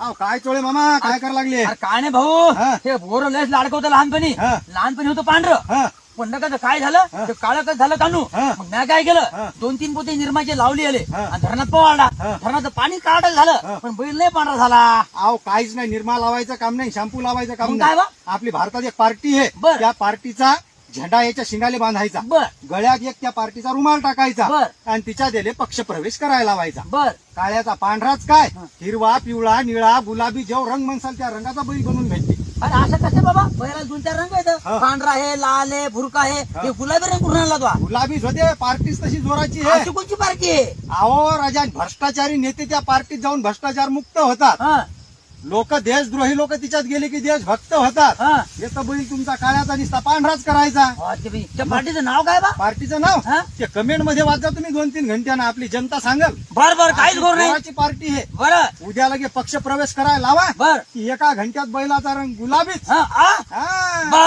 अहो काय चोळे मामा काय करायला लागले अरे काय नाही भाऊ हा. हे बोर लयच लाडकं होतं लहानपणी हा. लहानपणी होतं पांढरं हा पण नका काय झालं. ते काळं कसं झालं कानू हा. मग मी काय हा. केलं दोन तीन पोते निर्माचे लावले आले हा. आणि धरणात पवाळला हा. धरणाचं पाणी काढत झालं. पण बैल नाही पांढरा झाला अहो काहीच नाही निर्मा लावायचं काम नाही शॅम्पू लावायचं काम मग काय नाही बा? आपली भारतात एक पार्टी आहे बर. त्या पार्टीचा झेंडा याच्या शिंगाले बांधायचा. बर. गळ्यात एक त्या पार्टीचा रुमाल टाकायचा. बर. आणि तिच्या दिले पक्ष प्रवेश करायला लावायचा. बर. काळ्याचा पांढराच काय. हिरवा पिवळा निळा गुलाबी जेव रंग म्हणसाल त्या रंगाचा बैल बनवून भेटते. अरे असं कसं बाबा? बैला दोन चार रंग आहेत. हा. पांढरा आहे लाल आहे भुरका आहे. हा. हे गुलाबी रंग कुठून आणला तो? गुलाबीच होते पार्टीच तशी जोराची आहे. अशी कोणची पार्टी आहे? अहो राजा भ्रष्टाचारी नेते त्या पार्टीत जाऊन भ्रष्टाचार मुक्त होतात. हा, लोक देशद्रोही लोक तिच्यात गेले की देशभक्त होतात. हा. हे तर बैल तुमचा काळ्याचा दिसता पांढराच करायचा. हा, ते बाई, त्या पार्टीचं नाव काय बा? पार्टीचं नाव? हा? ते कमेंटमध्ये वाचा तुम्ही दोन तीन घंट्यानं आपली जनता सांगल. बर बर काहीच घोर नाही. पार्टी आहे. बर. उद्या लगे पक्ष प्रवेश करायला लावा. बर. की एका घंट्यात बैलाचा रंग गुलाबीच. हा आ? हा. बर.